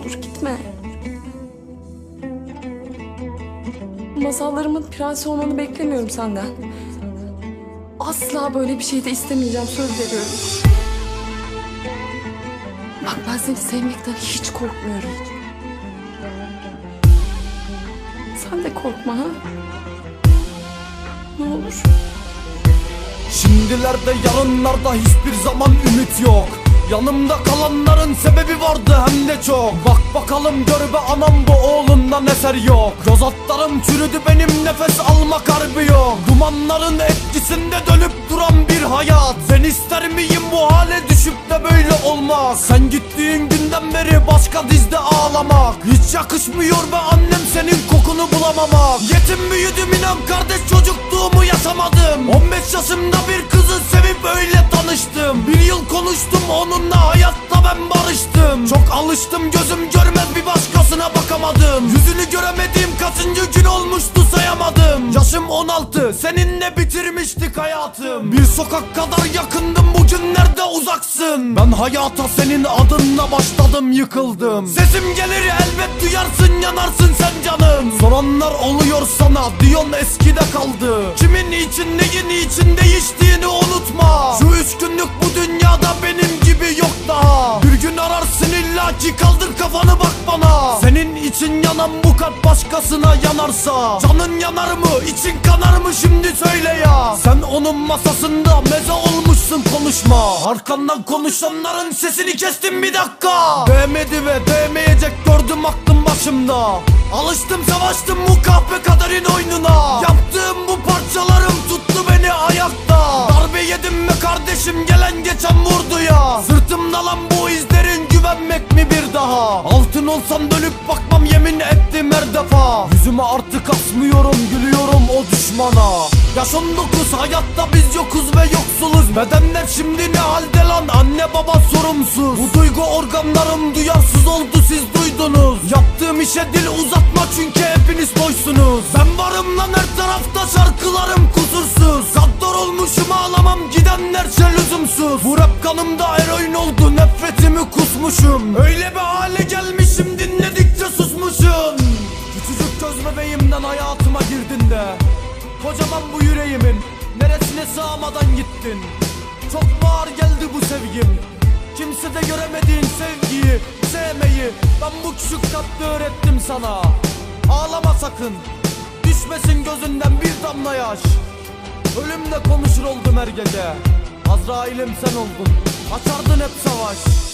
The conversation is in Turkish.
olur gitme. Masallarımın prensi olmanı beklemiyorum senden. Asla böyle bir şey de istemeyeceğim söz veriyorum. Bak ben seni sevmekten hiç korkmuyorum. Sen de korkma ha. Ne olur. Şimdilerde yarınlarda hiçbir zaman ümit yok Yanımda kalanların sebebi çok. Bak bakalım gör be anam bu oğlundan eser yok. Göz altlarım çürüdü benim nefes almak harbi yok. Dumanların etkisinde dönüp duran bir hayat. Ben ister miyim bu hale düşüp de böyle olmaz? Sen gittiğin günden beri başka dizde ağlamak. Hiç yakışmıyor be annem senin kokunu bulamamak. Yetim büyüdüm inan kardeş çocukluğumu yaşamadım. 15 yaşımda bir kızı sevip öyle tanıştım. Bir yıl konuştum onunla hayatta ben barıştım. Çok alıştım gözüm görmez bir başkasına bakamadım. Yüzünü göremediğim kaçıncı gün olmuştu sayamadım. Yaşım 16 seninle bitirmiştik hayatım. Bir sokak kadar yakındım bugünlerde uzaksın? Ben hayata senin adınla başladım yıkıldım. Sesim gelir elbet duyarsın yanarsın sen canım. Soranlar oluyor sana diyon eskide kaldı. Kimin için neyin için değiştiğini unutma illa ki kaldır kafanı bak bana. Senin için yanan bu kalp başkasına yanarsa. Canın yanar mı için kanar mı şimdi söyle ya. Sen onun masasında meze olmuşsun konuşma. Arkandan konuşanların sesini kestim bir dakika. Değmedi ve değmeyecek gördüm aklım başımda. Alıştım savaştım bu kahpe kaderin oyununa. Yaptığım bu parçalarım tuttu beni ayakta. Darbe yedim mi kardeşim gelen geçen vurdu ya yemin ettim her defa. Yüzüme artık asmıyorum gülüyorum o düşmana. Yaş 19 hayatta biz yokuz ve yoksuluz. Bedenler şimdi ne halde lan? Anne baba sorumsuz. Bu duygu organlarım duyarsız oldu siz duydunuz. Yaptığım işe dil uzatma çünkü hepiniz boysunuz. Ben varım lan her tarafta şarkılarım kusursuz. Gaddar olmuşum ağlamam gidenler lüzumsuz. Bu rap kanımda eroin oldu nefretimi kusmuşum. Öyle bir hale gelmişim bebeğimden hayatıma girdin de. Kocaman bu yüreğimin neresine sığamadan gittin? Çok mu ağır geldi bu sevgim. Kimse de göremediğin sevgiyi, sevmeyi Ben bu küçük tatlı öğrettim sana. Ağlama sakın Düşmesin gözünden bir damla yaş. Ölümle konuşur oldum her gece. Azrail'im sen oldun Açardın hep savaş